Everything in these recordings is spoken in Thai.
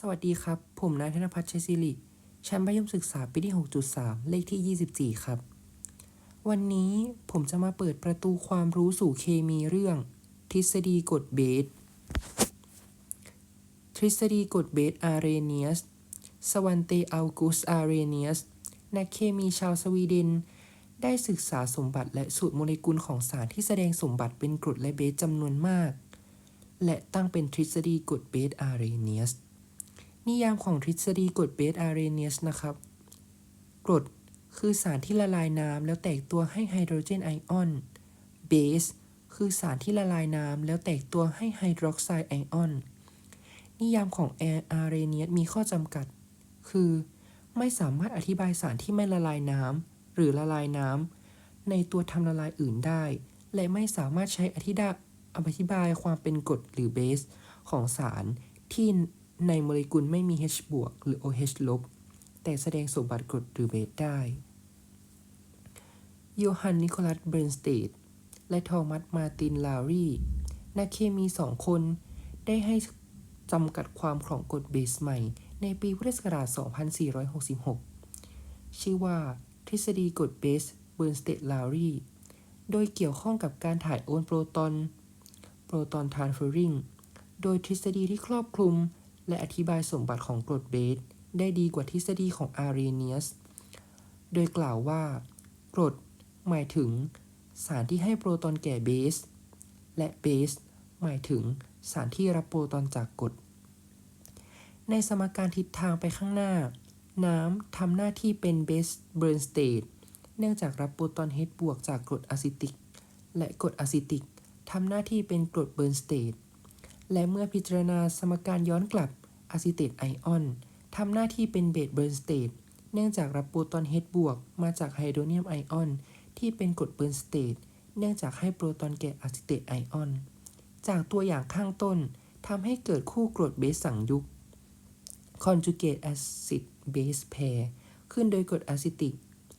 สวัสดีครับ ผมนายธนพัฒน์ชัยศิริชั้นมัธยมศึกษาปีที่ 6.3 เลขที่ 24 ครับ วันนี้ผมจะมาเปิดประตูความรู้สู่เคมีเรื่อง ทฤษฎีกรดเบส ทฤษฎีกรดเบสอาร์เรเนียส สวันเตอัลกุสอาร์เรเนียส นักเคมีชาวสวีเดน ได้ศึกษาสมบัติและสูตรโมเลกุลของสารที่แสดงสมบัติเป็นกรดและเบสจำนวนมาก และตั้งเป็นทฤษฎีกรดเบสอาร์เรเนียส นิยามของทฤษฎีกรดเบสอารเรเนียสนะครับ กรดคือสารที่ละลายน้ำแล้วแตกตัวให้ไฮโดรเจนไอออน เบสคือสารที่ละลายน้ำแล้วแตกตัวให้ไฮดรอกไซด์ไอออน นิยามของแออาร์เรเนียสมีข้อจำกัด คือ ไม่สามารถอธิบายสารที่ไม่ละลายน้ำหรือละลายน้ำในตัวทำละลายอื่นได้ และไม่สามารถใช้อธิดาอธิบายความเป็นกรดหรือเบสของสารที่ ในโมเลกุลไม่มี H บวกหรือ OH ลบ แต่แสดงสมบัติกรดหรือเบสได้โยฮันนิโคลัสเบรนสเตดและโทมัสมาร์ตินลารีนักเคมีสองคน ได้ให้จำกัดความของกรดเบสใหม่ ในปีพุทธศักราช 2466 ชื่อว่า ทฤษฎีกรดเบสเบรนสเตดลารีโดยเกี่ยวข้องกับการถ่ายโอนโปรตอน โปรตอนทรานสเฟอริง โดยทฤษฎีที่ครอบคลุม และอธิบายสมบัติของกรดเบสได้ดีกว่าทฤษฎีของอารีเนียส โดยกล่าวว่า กรดหมายถึง สารที่ให้โปรตอนแก่เบส และเบสหมายถึงสารที่รับโปรตอนจากกรด ในสมการทิศทางไปข้างหน้า น้ำทำหน้าที่เป็นเบสเบิร์นสเตทเนื่องจากรับโปรตอน H บวกจากกรดอะซิติก และกรดอะซิติกทำหน้าที่เป็นกรดเบิร์นสเตท และเมื่อพิจารณาสมการย้อนกลับอะซิเตตไอออนทำหน้าที่เป็นเบสเบิร์นสเตทเนื่องจากรับโปรตอน H บวกมาจากไฮโดรเนียมไอออนที่เป็นกรดเบิร์นสเตทเนื่องจากให้โปรตอนแก่อะซิเตตไอออน จากตัวอย่างข้างต้นทำให้เกิดคู่กรดเบสสังยุก conjugate acid base pair ขึ้นโดยกรดอะซิติก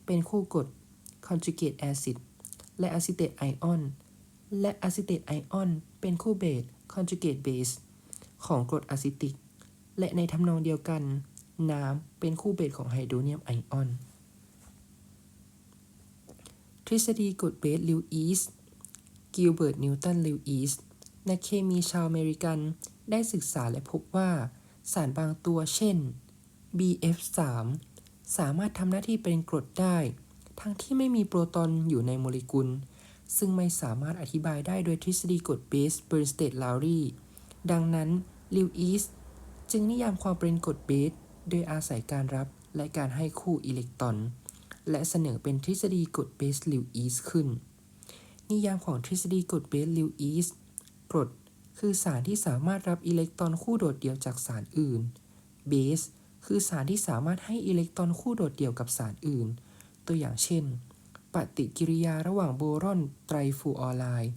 เป็นคู่กรด conjugate acid และอะซิเตตไอออน และอะซิเตตไอออนเป็นคู่เบส conjugate base ของกรดอะซิติก และในทำนองเดียวกัน น้ำเป็นคู่เบสของไฮโดรเนียมไอออน ทฤษฎีกรดเบสลิวอีสกิลเบิร์ตนิวตันลิวอีสนักเคมีชาวอเมริกันได้ศึกษาและพบว่าสารบางตัวเช่น BF3 สามารถทำหน้าที่เป็นกรดได้ ทั้งที่ไม่มีโปรตอนอยู่ในโมเลกุล ซึ่งไม่สามารถอธิบายได้โดยทฤษฎีกรดเบสเบิร์นสเตดลาวรีดังนั้นลิวอีสจึงนิยามความเป็นกรดเบสโดยอาศัยการรับและการให้คู่อิเล็กตรอน และเสนอเป็นทฤษฎีกรดเบสลิวอีสขึ้น นิยามของทฤษฎีกรดเบสลิวอีสกรดคือสารที่สามารถรับอิเล็กตรอนคู่โดดเดี่ยวจากสารอื่นเบสคือสารที่สามารถให้อิเล็กตรอนคู่โดดเดี่ยวกับสารอื่น ตัวอย่างเช่น ฏิกิริยาระหว่างโบรอนไตรฟลูออไรด์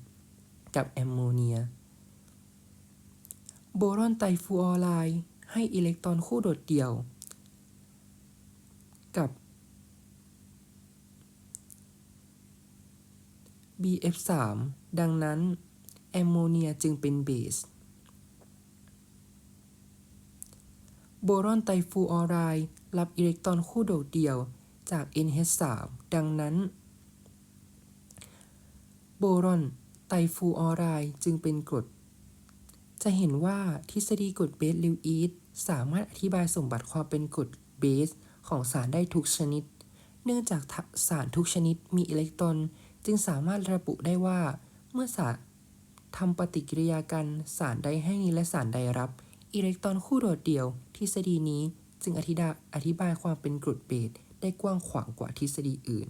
กับแอมโมเนีย โบรอนไตรฟลูออไรด์ให้อิเล็กตรอนคู่โดดเดี่ยว กับ BF3 ดังนั้นแอมโมเนียจึงเป็นเบส โบรอนไตรฟลูออไรด์รับอิเล็กตรอนคู่โดดเดี่ยวจาก NH3 ดังนั้น โบรอน ไตรฟูออไรด์จึงเป็นกรด จะเห็นว่าทฤษฎีกรดเบสลิวอีสสามารถอธิบายสมบัติความเป็นกรดเบสของสารได้ทุกชนิด เนื่องจากสารทุกชนิดมีอิเล็กตรอน จึงสามารถระบุได้ว่า เมื่อสารทำปฏิกิริยากันสารใดให้และสารใดรับ อิเล็กตรอนคู่โดดเดี่ยว ทฤษฎีนี้จึงอธิอธิบายความเป็นกรดเบสได้กว้างขวางกว่าทฤษฎีอื่น